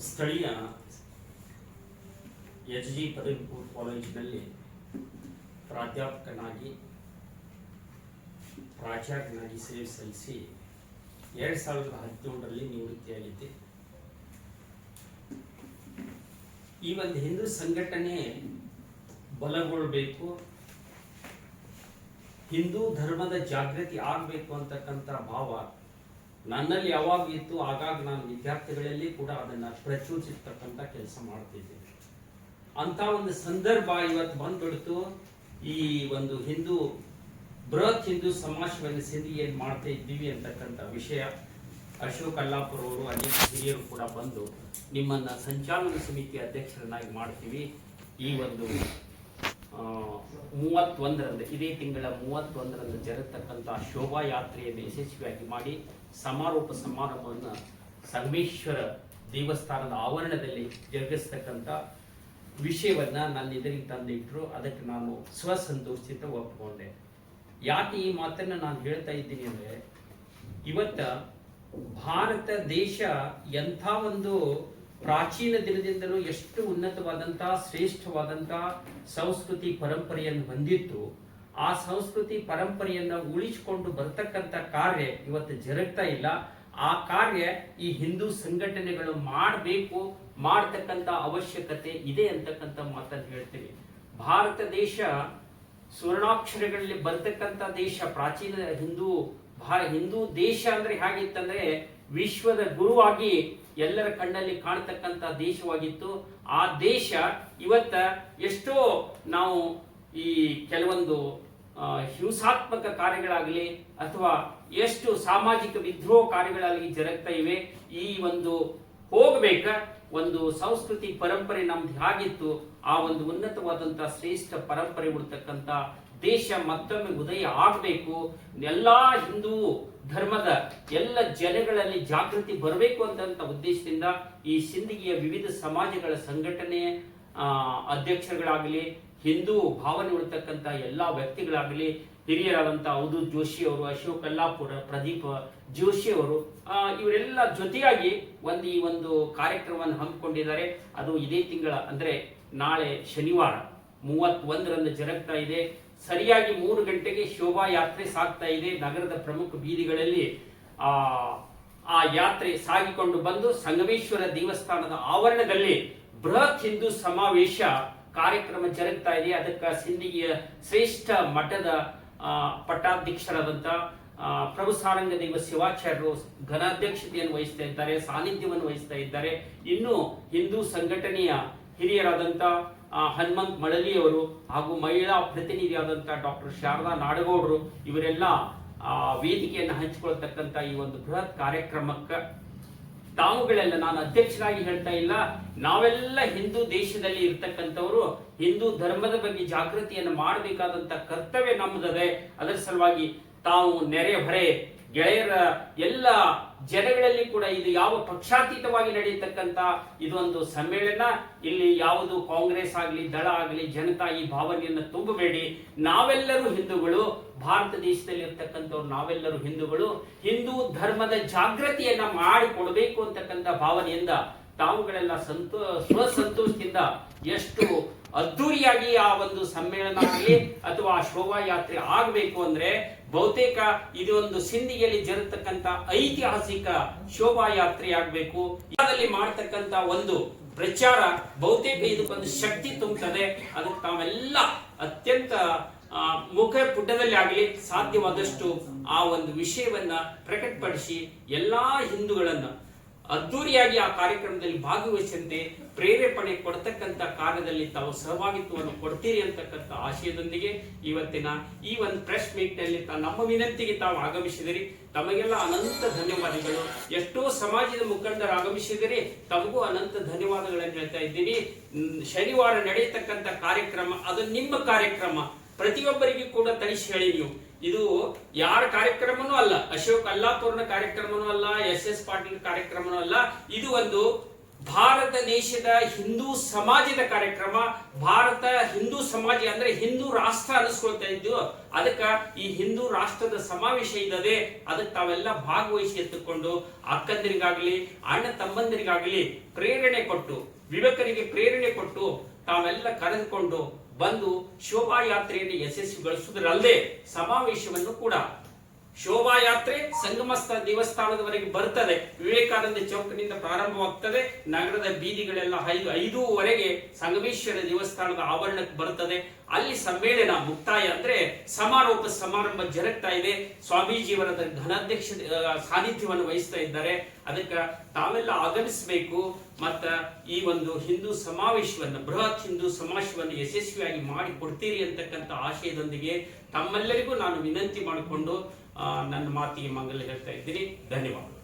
ಸ್ಥಳೀಯ H G ಪದವಿ ಪೂರ್ವ ಕಾಲೇಜಿನಲ್ಲಿ ಪ್ರಾಧ್ಯಾಪಕನಾಗಿ, ಪ್ರಾಚಾರ್ಯನಾಗಿ ಸೇವೆ ಸಲ್ಲಿಸಿ ಎರಡು ಸಾವಿರದ ಹದಿನೇಳರಲ್ಲಿ ನಿವೃತ್ತಿಯಾಗಿದ್ದೆ. ಈ ಒಂದು ಹಿಂದೂ ಸಂಘಟನೆ ಬಲಗೊಳ್ಳಬೇಕು ಹಿಂದೂ ಧರ್ಮದ ಜಾಗೃತಿ ಆಗಬೇಕು ಅಂತಕ್ಕಂಥ ಭಾವ ನನ್ನಲ್ಲಿ ಯಾವಾಗ ಇತ್ತು, ಆಗಾಗ ನಾನು ವಿದ್ಯಾರ್ಥಿಗಳಲ್ಲಿ ಕೂಡ ಅದನ್ನು ಪ್ರಚೋದಿಸ್ತಕ್ಕಂಥ ಕೆಲಸ ಮಾಡ್ತಿದ್ದೆ ಅಂತ ಒಂದು ಸಂದರ್ಭ ಇವತ್ತು ಬಂದ್ಬಿಡ್ತು. ಈ ಒಂದು ಹಿಂದೂ, ಬೃಹತ್ ಹಿಂದೂ ಸಮಾಜವನ್ನು ಸೇರಿ ಏನು ಮಾಡ್ತಾ ಇದ್ದೀವಿ ಅಂತಕ್ಕಂಥ ವಿಷಯ, ಅಶೋಕ್ ಅಲ್ಲಾಪುರ ಅವರು ಅನೇಕ ಹಿರಿಯರು ಕೂಡ ಬಂದು ನಿಮ್ಮನ್ನ ಸಂಚಾಲನ ಸಮಿತಿ ಅಧ್ಯಕ್ಷರನ್ನಾಗಿ ಮಾಡ್ತೀವಿ. ಈ ಒಂದು ಮೂವತ್ತೊಂದರಂದು, ಇದೇ ತಿಂಗಳ ಮೂವತ್ತೊಂದರಂದು ಜರುಗತಕ್ಕಂಥ ಶೋಭಾಯಾತ್ರೆಯನ್ನು ಯಶಸ್ವಿಯಾಗಿ ಮಾಡಿ ಸಮಾರೋಪ ಸಮಾರಂಭವನ್ನು ಸಂಗಮೇಶ್ವರ ದೇವಸ್ಥಾನದ ಆವರಣದಲ್ಲಿ ಜರುಗಿಸ್ತಕ್ಕಂಥ ವಿಷಯವನ್ನ ನನ್ನ ಎದುರಿಗೆ ತಂದಿಟ್ಟರು ಅದಕ್ಕೆ ನಾನು ಸ್ವಸಂತೋಷಿತ ಒಪ್ಪಿಕೊಂಡೆ. ಯಾಕೆ ಈ ಮಾತನ್ನು ನಾನು ಹೇಳ್ತಾ ಇದ್ದೀನಿ ಅಂದರೆ, ಇವತ್ತ ಭಾರತ ದೇಶ ಎಂಥ ಒಂದು ಪ್ರಾಚೀನ ದಿನದಿಂದಲೂ ಎಷ್ಟು ಉನ್ನತವಾದಂತಹ ಶ್ರೇಷ್ಠವಾದಂತಹ ಸಂಸ್ಕೃತಿ ಪರಂಪರೆಯನ್ನು ಹೊಂದಿತ್ತು, ಆ ಸಂಸ್ಕೃತಿ ಪರಂಪರೆಯನ್ನ ಉಳಿಸಿಕೊಂಡು ಬರ್ತಕ್ಕಂಥ ಕಾರ್ಯ ಇವತ್ತು ಜರುಗ್ತಾ ಇಲ್ಲ. ಆ ಕಾರ್ಯ ಈ ಹಿಂದೂ ಸಂಘಟನೆಗಳು ಮಾಡಬೇಕು ಮಾಡತಕ್ಕಂತ ಅವಶ್ಯಕತೆ ಇದೆ ಅಂತಕ್ಕಂಥ ಮಾತನ್ನು ಹೇಳ್ತೀವಿ ಭಾರತ ದೇಶ ಸುವರ್ಣಾಕ್ಷರಗಳಲ್ಲಿ ಬರ್ತಕ್ಕಂಥ ದೇಶ, ಪ್ರಾಚೀನ ಹಿಂದೂ, ಭಾ, ಹಿಂದೂ ದೇಶ ಅಂದ್ರೆ ಹೇಗಿತ್ತಂದ್ರೆ ವಿಶ್ವದ ಗುರುವಾಗಿ ಎಲ್ಲರ ಕಣ್ಣಲ್ಲಿ ಕಾಣತಕ್ಕಂತ ದೇಶವಾಗಿತ್ತು. ಆ ದೇಶ ಇವತ್ತ ಎಷ್ಟೋ ನಾವು ಈ ಕೆಲವೊಂದು ಹಿಂಸಾತ್ಮಕ ಕಾರ್ಯಗಳಾಗಲಿ ಅಥವಾ ಎಷ್ಟು ಸಾಮಾಜಿಕ ವಿದ್ರೋಹ ಕಾರ್ಯಗಳಾಗಲಿ ಜರುಗ್ತಾ ಇವೆ, ಈ ಒಂದು ಹೋಗಬೇಕ, ಒಂದು ಸಂಸ್ಕೃತಿ ಪರಂಪರೆ ನಮ್ದು ಹೇಗಿತ್ತು, ಆ ಒಂದು ಉನ್ನತವಾದಂತ ಶ್ರೇಷ್ಠ ಪರಂಪರೆ ಉಳ್ತಕ್ಕಂತ ದೇಶ ಮತ್ತೊಮ್ಮೆ ಉದಯ ಆಗಬೇಕು. ಎಲ್ಲ ಹಿಂದೂ ಧರ್ಮದ ಎಲ್ಲ ಜನಗಳಲ್ಲಿ ಜಾಗೃತಿ ಬರಬೇಕು ಅಂತ ಉದ್ದೇಶದಿಂದ ಈ ಸಿಂದಗಿಯ ವಿವಿಧ ಸಮಾಜಗಳ ಸಂಘಟನೆ ಅಧ್ಯಕ್ಷರುಗಳಾಗಲಿ, ಹಿಂದೂ ಭಾವನೆ ಉಳ್ತಕ್ಕಂಥ ಎಲ್ಲ ವ್ಯಕ್ತಿಗಳಾಗಲಿ ಹಿರಿಯರಾದಂಥ ಅವಧೂತ್ ಜೋಶಿ ಅವರು, ಅಶೋಕ್ ಕಲ್ಲಾಪುರ ಪ್ರದೀಪ್ ಜೋಶಿ ಅವರು ಇವರೆಲ್ಲ ಜೊತೆಯಾಗಿ ಒಂದು ಈ ಒಂದು ಕಾರ್ಯಕ್ರಮವನ್ನು ಹಮ್ಮಿಕೊಂಡಿದ್ದಾರೆ. ಅದು ಇದೇ ತಿಂಗಳ, ಅಂದ್ರೆ ನಾಳೆ ಶನಿವಾರ, ಮೂವತ್ತೊಂದರಂದು ಜರುಗ್ತಾ ಇದೆ. ಸರಿಯಾಗಿ ಮೂರು ಗಂಟೆಗೆ ಶೋಭಾಯಾತ್ರೆ ಸಾಗ್ತಾ ಇದೆ ನಗರದ ಪ್ರಮುಖ ಬೀದಿಗಳಲ್ಲಿ. ಆ ಆ ಯಾತ್ರೆ ಸಾಗಿಕೊಂಡು ಬಂದು ಸಂಗಮೇಶ್ವರ ದೇವಸ್ಥಾನದ ಆವರಣದಲ್ಲಿ ಬೃಹತ್ ಹಿಂದೂ ಸಮಾವೇಶ ಕಾರ್ಯಕ್ರಮ ಜರುಗ್ತಾ ಇದೆ. ಅದಕ್ಕೆ ಸಿಂಧಿಗೆಯ ಶ್ರೇಷ್ಠ ಮಠದ ಆ, ಪ್ರಭು ಸಾರಂಗ ದೇವ ಶಿವಾಚಾರ್ಯರು ಘನಾಧ್ಯಕ್ಷತೆಯನ್ನು ವಹಿಸ್ತಾ ಇದ್ದಾರೆ ಸಾನ್ನಿಧ್ಯವನ್ನು ವಹಿಸ್ತಾ ಇದ್ದಾರೆ. ಇನ್ನು ಹಿಂದೂ ಸಂಘಟನೆಯ ಹಿರಿಯರಾದಂಥ ಹನುಮಂತ್ ಮಳಲಿಯವರು ಹಾಗೂ ಮಹಿಳಾ ಪ್ರತಿನಿಧಿಯಾದಂಥ ಡಾಕ್ಟರ್ ಶಾರದಾ ನಾಡಗೌಡರು ಇವರೆಲ್ಲ ವೇದಿಕೆಯನ್ನು ಹಂಚಿಕೊಳ್ತಕ್ಕಂಥ ಈ ಒಂದು ಬೃಹತ್ ಕಾರ್ಯಕ್ರಮಕ್ಕೆ ತಾವುಗಳೆಲ್ಲ ನಾನು ಅಧ್ಯಕ್ಷರಾಗಿ ಹೇಳ್ತಾ ಇಲ್ಲ. ನಾವೆಲ್ಲ ಹಿಂದೂ ದೇಶದಲ್ಲಿ ಇರ್ತಕ್ಕಂಥವರು, ಹಿಂದೂ ಧರ್ಮದ ಬಗ್ಗೆ ಜಾಗೃತಿಯನ್ನು ಮಾಡಬೇಕಾದಂತ ಕರ್ತವ್ಯ ನಮ್ಮದದೆ ಅದರ ಸಲುವಾಗಿ ತಾವು ನೆರೆ ಹೊರೆ ಗೆಳೆಯರ ಎಲ್ಲ ಜನಗಳಲ್ಲಿ ಕೂಡ ಇದು ಯಾವ ಪಕ್ಷಾತೀತವಾಗಿ ನಡೆಯತಕ್ಕಂತ ಇದೊಂದು ಸಮ್ಮೇಳನ. ಇಲ್ಲಿ ಯಾವುದು ಕಾಂಗ್ರೆಸ್ ಆಗಲಿ, ದಳ ಆಗಲಿ, ಜನತಾ ಈ ಭಾವನೆಯನ್ನು ತುಂಬಬೇಡಿ. ನಾವೆಲ್ಲರೂ ಹಿಂದೂಗಳು, ಭಾರತ ದೇಶದಲ್ಲಿ ಇರ್ತಕ್ಕಂಥವ್ರು ನಾವೆಲ್ಲರೂ ಹಿಂದೂಗಳು, ಹಿಂದೂ ಧರ್ಮದ ಜಾಗೃತಿಯನ್ನ ಮಾಡಿಕೊಡಬೇಕು ಅಂತಕ್ಕಂಥ ಭಾವನೆಯಿಂದ ತಾವುಗಳೆಲ್ಲ ಸಂತೋ, ಸ್ವಸಂತೋಷದಿಂದ ಎಷ್ಟು ಅದ್ದೂರಿಯಾಗಿ ಆ ಒಂದು ಸಮ್ಮೇಳನ ಆಗಲಿ ಅಥವಾ ಆ ಶೋಭಾಯಾತ್ರೆ ಆಗಬೇಕು ಅಂದ್ರೆ ಬಹುತೇಕ ಇದು ಒಂದು ಸಿಂಧಿಗೆಯಲ್ಲಿ ಜರುಗತಕ್ಕಂತ ಐತಿಹಾಸಿಕ ಶೋಭಾಯಾತ್ರೆ ಆಗಬೇಕು ಇದರಲ್ಲಿ ಮಾಡತಕ್ಕಂತ ಒಂದು ಪ್ರಚಾರ ಬಹುತೇಕ ಇದಕ್ಕೊಂದು ಶಕ್ತಿ ತುಂಬುತ್ತದೆ. ಅದಕ್ಕೆ ತಾವೆಲ್ಲ ಅತ್ಯಂತ ಮುಖ ಪುಟದಲ್ಲಿ ಆಗಲಿ ಸಾಧ್ಯವಾದಷ್ಟು ಆ ಒಂದು ವಿಷಯವನ್ನ ಪ್ರಕಟಪಡಿಸಿ ಎಲ್ಲಾ ಹಿಂದೂಗಳನ್ನ ಅದ್ದೂರಿಯಾಗಿ ಆ ಕಾರ್ಯಕ್ರಮದಲ್ಲಿ ಭಾಗವಹಿಸಂತೆ ಪ್ರೇರೇಪಣೆ ಕೊಡ್ತಕ್ಕಂಥ ಕಾರ್ಯದಲ್ಲಿ ತಾವು ಸಹಭಾಗಿತ್ವವನ್ನು ಕೊಡ್ತೀರಿ ಅಂತಕ್ಕಂಥ ಆಶಯದೊಂದಿಗೆ ಇವತ್ತಿನ ಈ ಒಂದು ಪ್ರೆಸ್ ಮೀಟ್ನಲ್ಲಿ ನಮ್ಮ ವಿನಂತಿಗೆ ತಾವು ಆಗಮಿಸಿದಿರಿ. ತಮಗೆಲ್ಲ ಅನಂತ ಧನ್ಯವಾದಗಳು. ಎಷ್ಟೋ ಸಮಾಜದ ಮುಖಂಡರು ಆಗಮಿಸಿದಿರಿ. ತಮಗೂ ಅನಂತ ಧನ್ಯವಾದಗಳನ್ನು ಹೇಳ್ತಾ ಇದ್ದೀನಿ. ಶನಿವಾರ ನಡೆಯತಕ್ಕಂಥ ಕಾರ್ಯಕ್ರಮ, ಅದು ನಿಮ್ಮ ಕಾರ್ಯಕ್ರಮ. ಪ್ರತಿಯೊಬ್ಬರಿಗೂ ಕೂಡ ತಿಳಿಸಿ ಹೇಳಿ ನೀವು. ಇದು ಯಾರ ಕಾರ್ಯಕ್ರಮನೂ ಅಲ್ಲ, ಅಶೋಕ್ ಅಲ್ಲಾಪುರ್ನ ಕಾರ್ಯಕ್ರಮನೂ ಅಲ್ಲ, ಎಸ್ ಎಸ್ ಪಾಟೀಲ್ ಕಾರ್ಯಕ್ರಮನೂ ಅಲ್ಲ. ಇದು ಒಂದು ಭಾರತ ದೇಶದ ಹಿಂದೂ ಸಮಾಜದ ಕಾರ್ಯಕ್ರಮ. ಭಾರತ ಹಿಂದೂ ಸಮಾಜ ಅಂದ್ರೆ ಹಿಂದೂ ರಾಷ್ಟ್ರ ಅನಿಸ್ಕೊಳ್ತಾ ಇದ್ದು, ಅದಕ್ಕ ಈ ಹಿಂದೂ ರಾಷ್ಟ್ರದ ಸಮಾವೇಶ ಇದ್ದದೆ ಅದಕ್ಕೆ ತಾವೆಲ್ಲ ಭಾಗವಹಿಸಿ ಎತ್ತುಕೊಂಡು ಅಕ್ಕಂದಿರಿಗಾಗ್ಲಿ, ಅಣ್ಣ ತಮ್ಮಂದಿರಿಗಾಗ್ಲಿ ಪ್ರೇರಣೆ ಕೊಟ್ಟು ಯುವಕರಿಗೆ ಪ್ರೇರಣೆ ಕೊಟ್ಟು ತಾವೆಲ್ಲ ಕರೆದುಕೊಂಡು ಬಂದು ಶೋಭಾಯಾತ್ರೆಯನ್ನು ಯಶಸ್ವಿಗೊಳಿಸುವುದರಲ್ಲದೆ ಸಮಾವೇಶವನ್ನು ಕೂಡ ಶೋಭಾಯಾತ್ರೆ ಸಂಗಮಸ್ಥ ದೇವಸ್ಥಾನದವರೆಗೆ ಬರ್ತದೆ. ವಿವೇಕಾನಂದ ಚೌಕನಿಂದ ಪ್ರಾರಂಭವಾಗ್ತದೆ. ನಗರದ ಬೀದಿಗಳೆಲ್ಲ ಐದು, ಐದೂವರೆಗೆ ಸಂಗಮೇಶ್ವರ ದೇವಸ್ಥಾನದ ಆವರಣಕ್ಕೆ ಬರ್ತದೆ. ಅಲ್ಲಿ ಸಮ್ಮೇಳನ, ಮುಕ್ತಾಯ ಅಂದ್ರೆ ಸಮಾರೋಪ ಸಮಾರಂಭ ಜರುಗ್ತಾ ಇದೆ. ಸ್ವಾಮೀಜಿಯವರ ಘನಾಧ್ಯಕ್ಷ ಸಾನ್ನಿಧ್ಯವನ್ನು ವಹಿಸ್ತಾ ಇದ್ದಾರೆ. ಅದಕ್ಕೆ ತಾವೆಲ್ಲ ಆಗಮಿಸಬೇಕು. ಮತ್ತ ಈ ಒಂದು ಹಿಂದೂ ಸಮಾವೇಶವನ್ನು, ಬೃಹತ್ ಹಿಂದೂ ಸಮಾವೇಶವನ್ನು ಯಶಸ್ವಿಯಾಗಿ ಮಾಡಿ ಕೊಡ್ತೀರಿ ಅಂತಕ್ಕಂಥ ಆಶಯದೊಂದಿಗೆ ತಮ್ಮೆಲ್ಲರಿಗೂ ನಾನು ವಿನಂತಿ ಮಾಡಿಕೊಂಡು ನನ್ನ ಮಾತಿಗೆ ಮಂಗಲ ಹೇಳ್ತಾ ಇದ್ದೀನಿ. ಧನ್ಯವಾದಗಳು.